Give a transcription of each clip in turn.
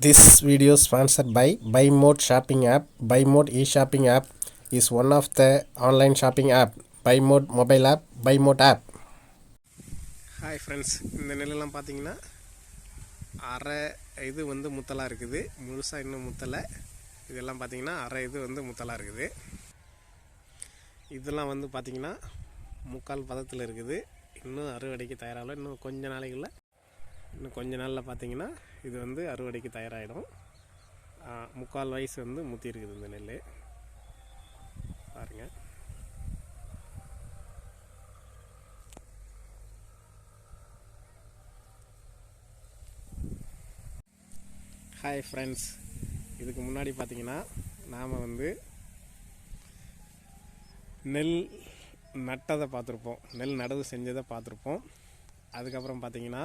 This video sponsored by buy mod shopping app. Buy mod e-shopping app is one of the online shopping app. Buy mod mobile app, buy mod app. Hi friends இந்த நிலையெல்லாம் பார்த்தீங்கன்னா அரை இது வந்து முத்தலாக இருக்குது முழுசாக இன்னும் முத்தலை இதெல்லாம் பார்த்தீங்கன்னா அரை இது வந்து முத்தலாக இருக்குது இதெல்லாம் வந்து பார்த்தீங்கன்னா முக்கால் பதத்தில் இருக்குது இன்னும் அறுவடைக்கு தயாராகல இன்னும் கொஞ்ச நாளைகளில் இன்னும் கொஞ்ச நாளில் பார்த்தீங்கன்னா இது வந்து அறுவடைக்கு தயாராகிடும் முக்கால் வயசு வந்து முத்தி இருக்குது இந்த நெல் பாருங்கள் ஹாய் ஃப்ரெண்ட்ஸ் இதுக்கு முன்னாடி பார்த்தீங்கன்னா நாம் வந்து நெல் நட்டதை பார்த்துருப்போம். நெல் நடவு செஞ்சதை பார்த்துருப்போம். அதுக்கப்புறம் பார்த்தீங்கன்னா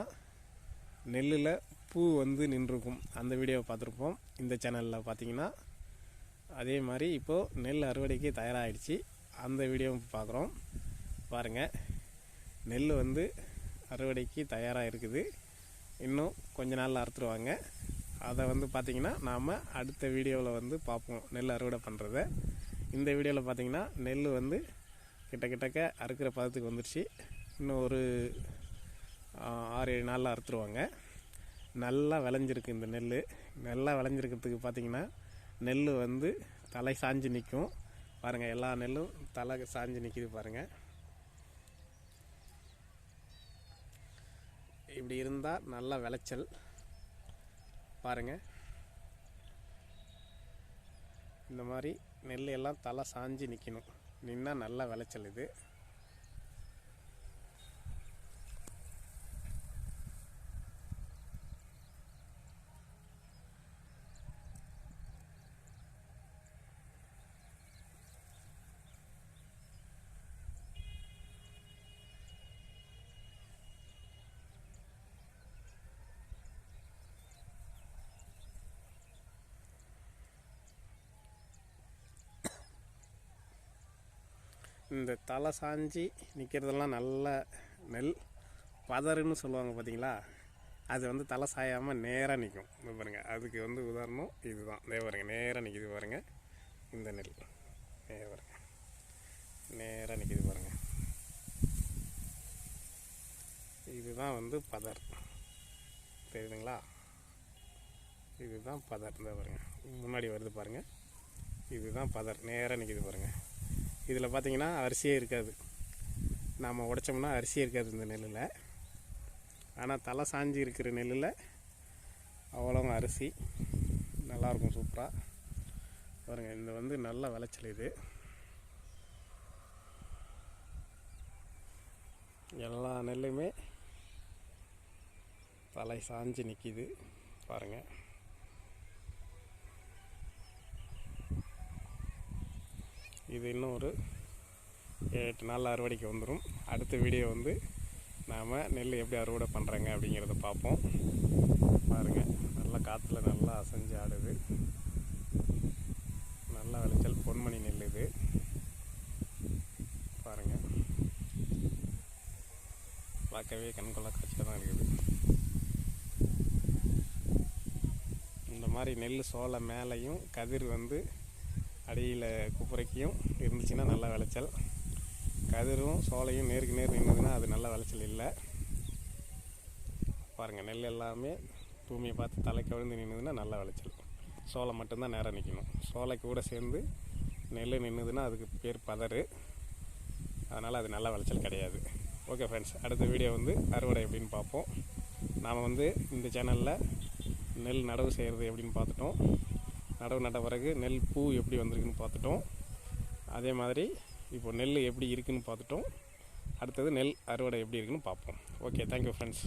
நெல்லில் பூ வந்து நின்றுருக்கும் அந்த வீடியோவை பார்த்துருப்போம். இந்த சேனலில் பார்த்தீங்கன்னா அதே மாதிரி இப்போது நெல் அறுவடைக்கு தயாராகிடுச்சு அந்த வீடியோவும் பார்க்குறோம். பாருங்கள் நெல் வந்து அறுவடைக்கு தயாராக இருக்குது இன்னும் கொஞ்ச நாளில் அறுத்துருவாங்க. அதை வந்து பார்த்திங்கன்னா நாம் அடுத்த வீடியோவில் வந்து பார்ப்போம். நெல் அறுவடை பண்ணுறத இந்த வீடியோவில் பார்த்திங்கன்னா நெல் வந்து கிட்ட கிட்டக்க அறுக்கிற பதத்துக்கு வந்துடுச்சு இன்னும் ஒரு ஆறு ஏழு நாளில் அறுத்துருவாங்க. நல்லா விளைஞ்சிருக்கு இந்த நெல் நல்லா விளைஞ்சிருக்கிறதுக்கு பார்த்திங்கன்னா நெல் வந்து தலை சாஞ்சு நிற்கும் பாருங்கள் எல்லா நெல்லும் தலை சாஞ்சு நிற்கிது பாருங்கள் இப்படி இருந்தால் நல்ல விளைச்சல். பாருங்கள் இந்த மாதிரி நெல் எல்லாம் தலை சாஞ்சு நிற்கணும் நின்னால் நல்ல விளைச்சல் இது. இந்த தலை சாஞ்சி நிற்கிறதெல்லாம் நல்ல நெல் பதறுன்னு சொல்லுவாங்க பார்த்தீங்களா? அது வந்து தலை சாயாமல் நேராக நிற்கும் இது பாருங்கள் அதுக்கு வந்து உதாரணம் இதுதான். இதே பாருங்கள் நேராக நிற்கிது பாருங்கள் இந்த நெல். நேராக பாருங்கள் நேராக நிற்கிது பாருங்கள் இதுதான் வந்து பதர். தெரியுதுங்களா? இதுதான் பதர். இந்த பாருங்கள் முன்னாடி வருது பாருங்கள் இதுதான் பதர். நேராக நிற்கிது பாருங்கள் இதில் பார்த்திங்கன்னா அரிசியே இருக்காது. நாம் உடைச்சோம்னா அரிசியே இருக்காது இந்த நெல்லில். ஆனால் தலை சாஞ்சி இருக்கிற நெல்லில் அவ்வளோ அரிசி. நல்லாயிருக்கும் சூப்பராக பாருங்கள் இந்த வந்து நல்ல விளைச்சல் இது. எல்லா நெல்லுமே தலை சாஞ்சு நிற்கிது பாருங்கள் இது இன்னும் ஒரு எட்டு நாள் அறுவடைக்கு வந்துடும் அடுத்த வீடியோ வந்து நாம் நெல் எப்படி அறுவடை பண்ணுறாங்க அப்படிங்கிறத பார்ப்போம் பாருங்கள் நல்லா காற்றுல நல்லா அசைஞ்சு ஆடுது. நல்லா விளைச்சல் பொன்மணி நெல் இது. பாருங்கள் பார்க்கவே கண்கொள்ளா காட்சியாக தான் இருக்குது. இந்த மாதிரி நெல் சோளை மேலேயும் கதிர் வந்து அடியில் குப்புரைக்கும் இருந்துச்சுன்னா நல்ல விளைச்சல். கதிரும் சோலையும் நேருக்கு நேர் நின்றுதுன்னா அது நல்ல விளைச்சல் இல்லை. பாருங்கள் நெல் எல்லாமே பூமியை பார்த்து தலை கவிழ்ந்து நின்றுதுன்னா நல்ல விளைச்சல். சோளம் மட்டும்தான் நேரம் நிற்கணும் சோளை கூட சேர்ந்து நெல் நின்றுதுன்னா அதுக்கு பேர் பதறு. அதனால் அது நல்ல விளைச்சல் கிடையாது. ஓகே ஃப்ரெண்ட்ஸ் அடுத்த வீடியோ வந்து அறுவடை எப்படின்னு பார்ப்போம். நாம் வந்து இந்த சேனலில் நெல் நடவு செய்கிறது எப்படின்னு பார்த்துட்டோம். நடவு நட்ட பிறகு நெல் பூ எப்படி வந்திருக்குன்னு பார்த்துட்டோம். அதே மாதிரி இப்போ நெல் எப்படி இருக்குதுன்னு பார்த்துட்டோம். அடுத்தது நெல் அறுவடை எப்படி இருக்குன்னு பார்ப்போம். Okay thank you friends